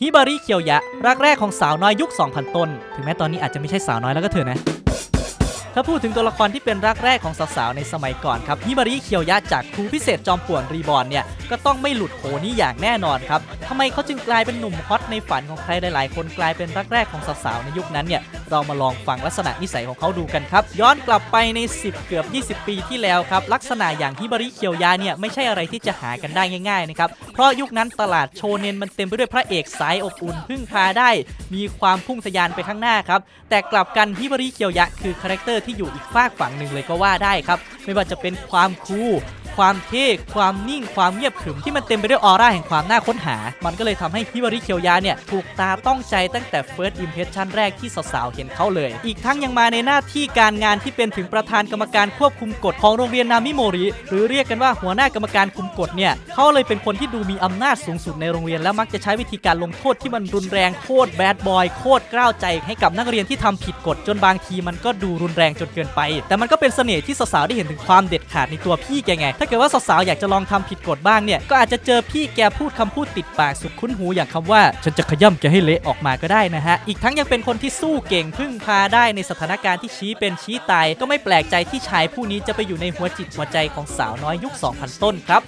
ฮิบาริเคียวยะรักแรกของสาวน้อยยุค 2000 ต้น ถึงแม้ตอนนี้อาจจะไม่ใช่สาวน้อยแล้วก็เถอะนะ ถ้าพูดถึงตัวละครที่เป็นรักแรกของสาวๆในสมัยก่อนครับฮิบาริเคียวยะจากครูพิเศษจอมป่วนรีบอนเนี่ย ก็ต้องไม่หลุดโผนี้อย่างแน่นอนครับทำไมเขาจึงกลายเป็นหนุ่มฮอตในฝันของใครหลาย ๆ คนกลายเป็นรักแรกของสาวๆในยุคนั้นเนี่ยเรามาลองฟังลักษณะนิสัยของเขาดูกันครับ ย้อนกลับไปใน 10 เกือบ 20 ปีที่แล้วครับ ลักษณะอย่างฮิบาริเคียวยะเนี่ยไม่ใช่อะไรที่จะหากันได้ง่าย ๆ นะครับ เพราะยุคนั้นตลาดโชเนนมันเต็มไปด้วยพระเอกสายอบอุ่นพึ่งพาได้ มีความพุ่งทะยานไปข้างหน้าครับ แต่กลับกันฮิบาริเคียวยะคือคาแรคเตอร์ที่อยู่อีกฝากฝั่งหนึ่งเลยก็ว่าได้ครับ ไม่ว่าจะเป็นความคูล ความเท่ความนิ่งความเงียบขรึมที่มันเต็มไปด้วยออร่าแห่งความน่าค้นหา มันก็เลยทำให้ฮิบาริเคียวยะเนี่ย ถูกตาต้องใจตั้งแต่ First Impression แรกที่สาวๆเห็นเขาเลย อีกทั้งยังมาในหน้าที่การงานที่เป็นถึงประธานกรรมการควบคุมกฎของโรงเรียนนามิโมริ หรือเรียกกันว่าหัวหน้ากรรมการคุมกฎเนี่ยเขาเลยเป็นคนที่ดูมีอำนาจสูงสุดในโรงเรียนและมักจะใช้วิธีการลงโทษที่มันรุนแรงโคตรแบดบอยโคตรกล้าวใจให้กับนักเรียนที่ทำผิดกฎจนบางทีมันก็ดูรุนแรงจนเกินไป แต่มันก็เป็นเสน่ห์ที่สาวๆได้เห็นถึงความเด็ดขาดในตัวพี่แกไงาเกิดว่าสาวๆอยากจะลองทำผิดกฎบ้างเนี่ย ก็อาจจะเจอพี่แกพูดคำพูดติดปากสุดคุ้นหูอย่างคำว่า ฉันจะขย่ำแกให้เละออกมาก็ได้นะฮะ อีกทั้งยังเป็นคนที่สู้เก่งพึ่งพาได้ในสถานการณ์ที่ชี้เป็นชี้ตาย ก็ไม่แปลกใจที่ชายผู้นี้จะไปอยู่ในหัวจิตหัวใจของสาวน้อยยุค 2000 ต้นครับ